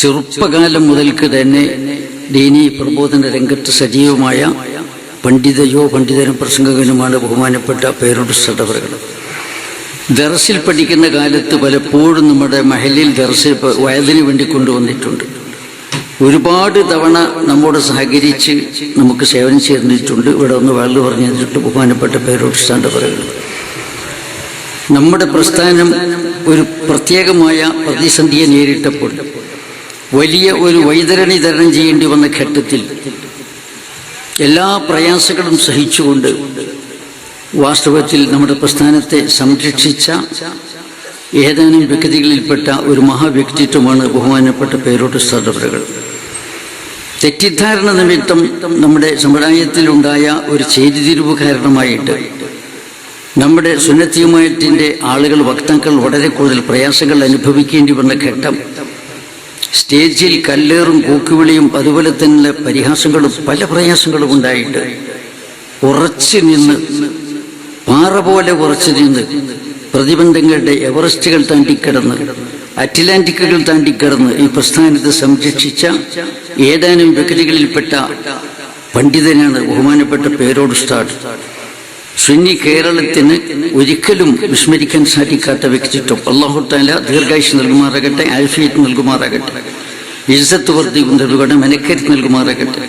ചെറുപ്പകാലം മുതൽക്ക് തന്നെ ദീനി പ്രബോധന രംഗത്ത് സജീവമായ പണ്ഡിതയോ പണ്ഡിതനും പ്രസംഗകനുമാണ് ബഹുമാനപ്പെട്ട പേരുടെ സടവറുകൾ ദർസിൽ പഠിക്കുന്ന കാലത്ത് പലപ്പോഴും നമ്മുടെ മഹലിൽ ദർസിൽ വയതിന് വേണ്ടി കൊണ്ടുവന്നിട്ടുണ്ട്. ഒരുപാട് തവണ നമ്മോട് സഹകരിച്ച് നമുക്ക് സേവനം ചെയ്തിട്ടുണ്ട്. ഇവിടെ ഒന്ന് വെള്ളം പറഞ്ഞു തന്നിട്ട് ബഹുമാനപ്പെട്ട പേരോട് സടവറുകൾ നമ്മുടെ പ്രസ്ഥാനം ഒരു പ്രത്യേകമായ പ്രതിസന്ധിയെ നേരിട്ടപ്പോൾ വലിയ ഒരു വൈതരണി തരണം ചെയ്യേണ്ടി വന്ന ഘട്ടത്തിൽ എല്ലാ പ്രയാസങ്ങളും സഹിച്ചുകൊണ്ട് വാസ്തവത്തിൽ നമ്മുടെ പ്രസ്ഥാനത്തെ സംരക്ഷിച്ച ഏതാനും വ്യക്തികളിൽപ്പെട്ട ഒരു മഹാവ്യക്തിത്വമാണ് ബഹുമാനപ്പെട്ട പേരോട്ട് സർവറുകൾ തെറ്റിദ്ധാരണ നിമിത്തം നമ്മുടെ സമുദായത്തിലുണ്ടായ ഒരു ചേരിതിരിവ് കാരണമായിട്ട് നമ്മുടെ സുന്നത്തിയുമായിട്ടിന്റെ ആളുകൾ വക്താക്കൾ വളരെ കൂടുതൽ പ്രയാസങ്ങൾ അനുഭവിക്കേണ്ടി വന്ന ഘട്ടം സ്റ്റേജിൽ കല്ലേറും കൂക്കുവിളിയും അതുപോലെ തന്നെ പരിഹാസങ്ങളും പല പ്രയാസങ്ങളും ഉണ്ടായിട്ട് ഉറച്ചു നിന്ന് പാറ പോലെ ഉറച്ചു നിന്ന് പ്രതിബന്ധങ്ങളുടെ എവറസ്റ്റുകൾ താണ്ടിക്കിടന്ന് അറ്റ്ലാന്റിക്കുകൾ താണ്ടിക്കിടന്ന് ഈ പ്രസ്ഥാനത്തെ സംരക്ഷിച്ച ഏതാനും വ്യക്തികളിൽപ്പെട്ട പണ്ഡിതനാണ് ബഹുമാനപ്പെട്ട പേരോട് സ്റ്റാർട്ട് സുന്നി കേരളത്തിന് ഒരിക്കലും വിസ്മരിക്കാൻ സാധിക്കാത്ത വ്യക്തിത്വം. അള്ളാഹു താല ദീർഘായുഷ് നൽകുമാറാകട്ടെ ആൽഫിയത്ത് നൽകുമാറാകട്ടെ ഇജ്ജത്ത് വർദ്ധി നൽകണം മെനക്കരുത്ത് നൽകുമാറാകട്ടെ.